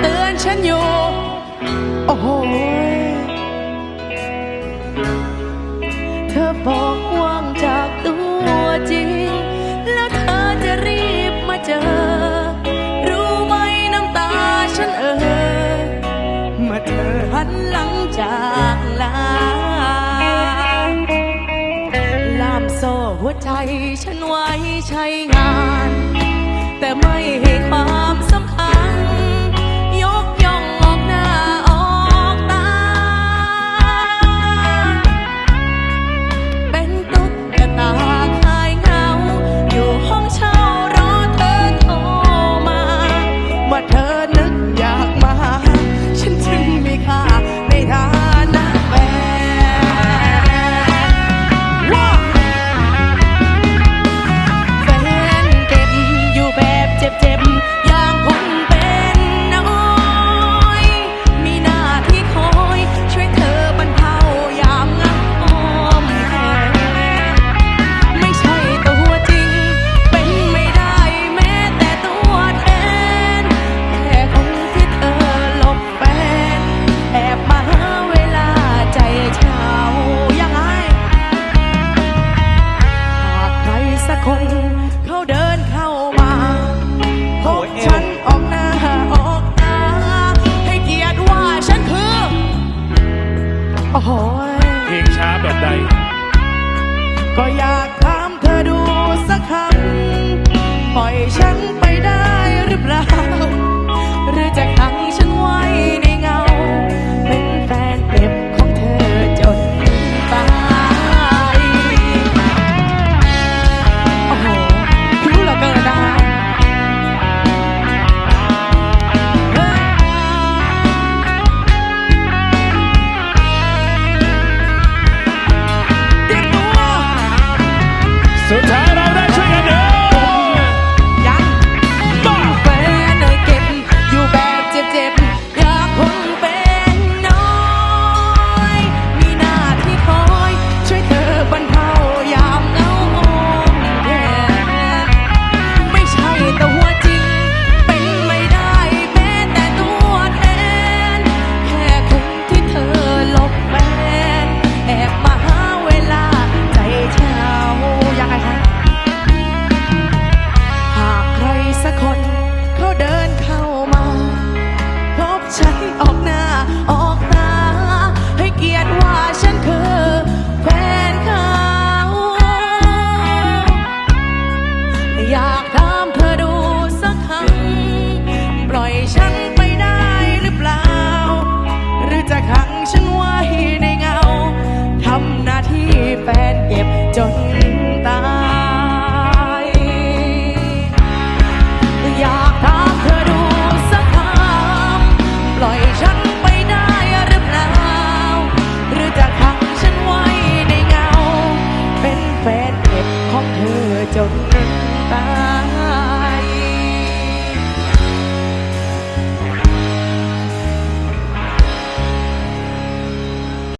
เตือนฉันอยู่ โอ้โหเธอบอกว่างจากตัวจริง แล้วเธอจะรีบมาเจอ รู้ไหมน้ำตาฉันเออเมื่อเธอหันหลังจากลาล่ามโซ่หัวใจฉันไว้ใช้งาน เพลงช้าแบบใด ก็อยากถามเธอดูสักคำปล่อยฉันไป